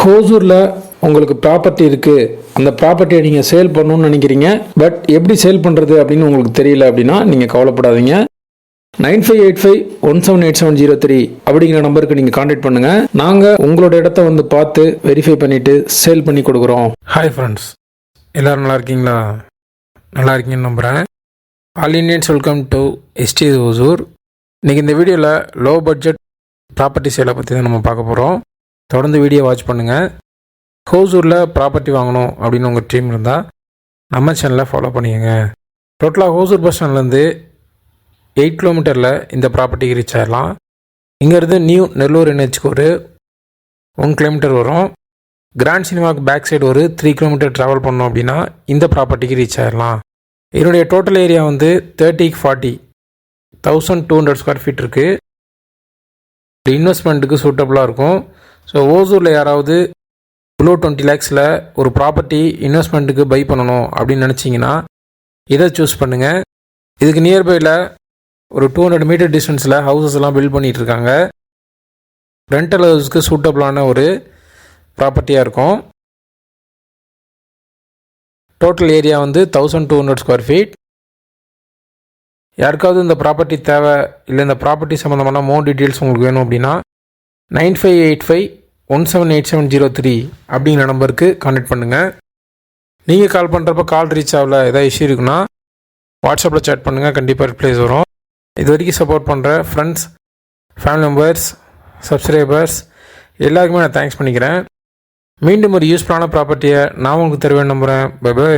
ஹோசூரில் உங்களுக்கு ப்ராப்பர்ட்டி இருக்குது அந்த ப்ராப்பர்ட்டியை நீங்கள் சேல் பண்ணணும்னு நினைக்கிறீங்க. பட் எப்படி சேல் பண்ணுறது அப்படின்னு உங்களுக்கு தெரியல அப்படின்னா நீங்கள் கவலைப்படாதீங்க. Nine five eight five one seven eight seven zero three அப்படிங்கிற நம்பருக்கு நீங்கள் காண்டாக்ட் பண்ணுங்கள் நாங்கள் உங்களோட இடத்த வந்து பார்த்து வெரிஃபை பண்ணிவிட்டு சேல் பண்ணி கொடுக்குறோம். ஹாய் ஃப்ரெண்ட்ஸ் எல்லோரும் நல்லா இருக்கீங்களா? நல்லா இருக்கீங்கன்னு நம்புகிறேன் all Indians welcome to ST Hosur இன்றைக்கி இந்த வீடியோவில் லோ பட்ஜெட் ப்ராப்பர்ட்டி சேலை பற்றி தான் நம்ம பார்க்க போகிறோம் தொடர்ந்து வீடியோ வாட்ச் பண்ணுங்கள் ஹோசூரில் ப்ராப்பர்ட்டி வாங்கணும் அப்படின்னு உங்கள் ட்ரீம் இருந்தால் நம்ம சேனலை ஃபாலோ பண்ணிக்கோங்க. டோட்டலாக ஹோசூர் பஸ் ஸ்டாண்ட்லேருந்து எயிட் கிலோமீட்டரில் இந்த ப்ராப்பர்ட்டிக்கு ரீச் ஆகிடலாம் இங்கேருந்து நியூ நெல்லூர் என்ஹெச்க்கு ஒரு ஒன் கிலோமீட்டர் வரும். கிராண்ட் சினிமாவுக்கு பேக் சைடு ஒரு த்ரீ கிலோமீட்டர் ட்ராவல் பண்ணோம் அப்படின்னா இந்த ப்ராப்பர்ட்டிக்கு ரீச் ஆயிடலாம். இதனுடைய டோட்டல் ஏரியா வந்து தேர்ட்டிக்கு forty thousand two hundred square feet இருக்குது இன்வெஸ்ட்மெண்ட்டுக்கு சூட்டபுளாக இருக்கும். ஸோ ஓசூரில் யாராவது பிலோ டுவெண்ட்டி லேக்ஸில் ஒரு ப்ராப்பர்ட்டி இன்வெஸ்ட்மெண்ட்டுக்கு பை பண்ணணும் அப்படின்னு நினச்சிங்கன்னா இதை சூஸ் பண்ணுங்கள் இதுக்கு நியர்பையில் ஒரு டூ ஹண்ட்ரட் மீட்டர் டிஸ்டன்ஸில் ஹவுசஸ் எல்லாம் பில்ட் பண்ணிகிட்டு இருக்காங்க. ரெண்டல் ஹவுஸ்க்கு சூட்டபிளான ஒரு ப்ராப்பர்ட்டியாக இருக்கும். டோட்டல் ஏரியா வந்து thousand two hundred square feet யாருக்காவது இந்த ப்ராப்பர்ட்டி தேவை இல்லை இந்த ப்ராப்பர்ட்டி சம்மந்தமான மோர் டீட்டெயில்ஸ் உங்களுக்கு வேணும் அப்படின்னா nine five eight five one seven eight seven zero three அப்படிங்கிற நம்பருக்கு கான்டெக்ட் பண்ணுங்கள் நீங்கள் கால் பண்ணுறப்ப கால் ரீச் ஆகல ஏதாவது இஷ்யூ இருக்குன்னா வாட்ஸ்அப்பில் சேட் பண்ணுங்கள் கண்டிப்பாக ரிப்ளைஸ் வரும். இது வரைக்கும் சப்போர்ட் பண்ணுற ஃப்ரெண்ட்ஸ் ஃபேமிலி மெம்பர்ஸ் சப்ஸ்கிரைபர்ஸ் எல்லாருக்குமே நான் தேங்க்ஸ் பண்ணிக்கிறேன். மீண்டும் ஒரு யூஸ்ஃபுல்லான ப்ராப்பர்ட்டியை நான் உங்களுக்கு தருவேன் நம்புகிறேன் பை பை